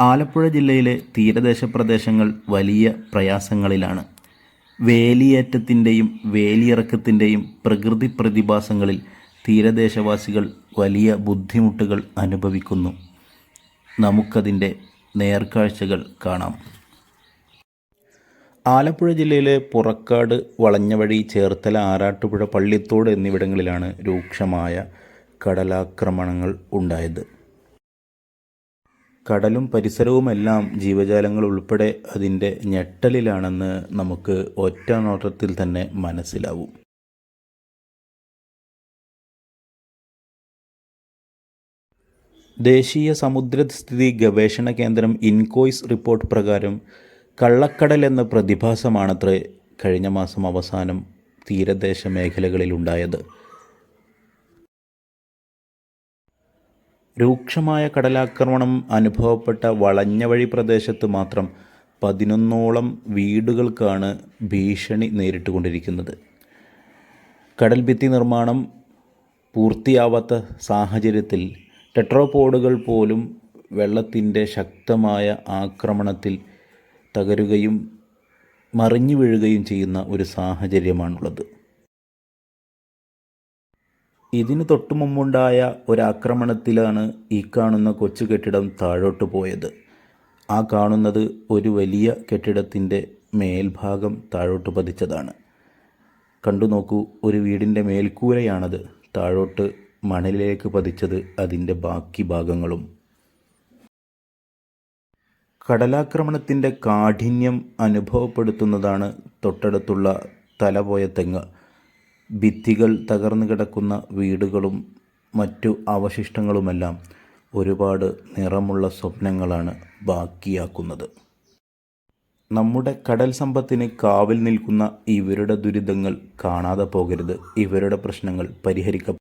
ആലപ്പുഴ ജില്ലയിലെ തീരദേശ പ്രദേശങ്ങൾ വലിയ പ്രയാസങ്ങളിലാണ്. വേലിയേറ്റത്തിന്റെയും വേലിയിറക്കത്തിന്റെയും പ്രകൃതി പ്രതിഭാസങ്ങളിൽ തീരദേശവാസികൾ വലിയ ബുദ്ധിമുട്ടുകൾ അനുഭവിക്കുന്നു. നമുക്കതിന്റെ നേർക്കാഴ്ചകൾ കാണാം. ആലപ്പുഴ ജില്ലയിലെ പുറക്കാട് വളഞ്ഞവഴി ചേർത്തല ആറാട്ടുപുഴ പള്ളിത്തോട് എന്നിവിടങ്ങളിലാണ് രൂക്ഷമായ കടലാക്രമണങ്ങൾ ഉണ്ടായത്. കടലും പരിസരവുമെല്ലാം ജീവജാലങ്ങൾ ഉൾപ്പെടെ അതിന്റെ ഞെട്ടലിലാണെന്ന് നമുക്ക് ഒറ്റ നോട്ടത്തിൽ തന്നെ മനസ്സിലാവും. ദേശീയ സമുദ്രസ്ഥിതി ഗവേഷണ കേന്ദ്രം ഇൻകോയ്സ് റിപ്പോർട്ട് പ്രകാരം കള്ളക്കടൽ എന്ന പ്രതിഭാസമാണത്രേ കഴിഞ്ഞ മാസം അവസാനം തീരദേശ മേഖലകളിലുണ്ടായത്. രൂക്ഷമായ കടലാക്രമണം അനുഭവപ്പെട്ട വളഞ്ഞവഴി പ്രദേശത്ത് മാത്രം പതിനൊന്നോളം വീടുകൾക്കാണ് ഭീഷണി നേരിട്ടുകൊണ്ടിരിക്കുന്നത്. കടൽ ഭിത്തി നിർമ്മാണം പൂർത്തിയാവാത്ത സാഹചര്യത്തിൽ ടെട്രോപോഡുകൾ പോലും വെള്ളത്തിന്റെ ശക്തമായ ആക്രമണത്തിൽ തകരുകയും മറിഞ്ഞു വീഴുകയും ചെയ്യുന്ന ഒരു സാഹചര്യമാണുള്ളത്. ഇതിന് തൊട്ടു മുമ്പുണ്ടായ ഒരാക്രമണത്തിലാണ് ഈ കാണുന്ന കൊച്ചു കെട്ടിടം താഴോട്ട് പോയത്. ആ കാണുന്നത് ഒരു വലിയ കെട്ടിടത്തിന്റെ മേൽഭാഗം താഴോട്ട് പതിച്ചതാണ്. കണ്ടു നോക്കൂ ഒരു വീടിന്റെ മേൽക്കൂരയാണത്. താഴോട്ട് മണലിലേക്ക് പതിച്ചത് അതിന്റെ ബാക്കി ഭാഗങ്ങളും. കടലാക്രമണത്തിന്റെ കാഠിന്യം അനുഭവപ്പെടുത്തുന്നതാണ് തൊട്ടടുത്തുള്ള തലപോയ തെങ്ങ്. ഭിത്തികൾ തകർന്നു കിടക്കുന്ന വീടുകളും മറ്റു അവശിഷ്ടങ്ങളുമെല്ലാം ഒരുപാട് നിറമുള്ള സ്വപ്നങ്ങളാണ് ബാക്കിയാക്കുന്നത്. നമ്മുടെ കടൽ സമ്പത്തിന് കാവൽ നിൽക്കുന്ന ഇവരുടെ ദുരിതങ്ങൾ കാണാതെ പോകരുത്. ഇവരുടെ പ്രശ്നങ്ങൾ പരിഹരിക്ക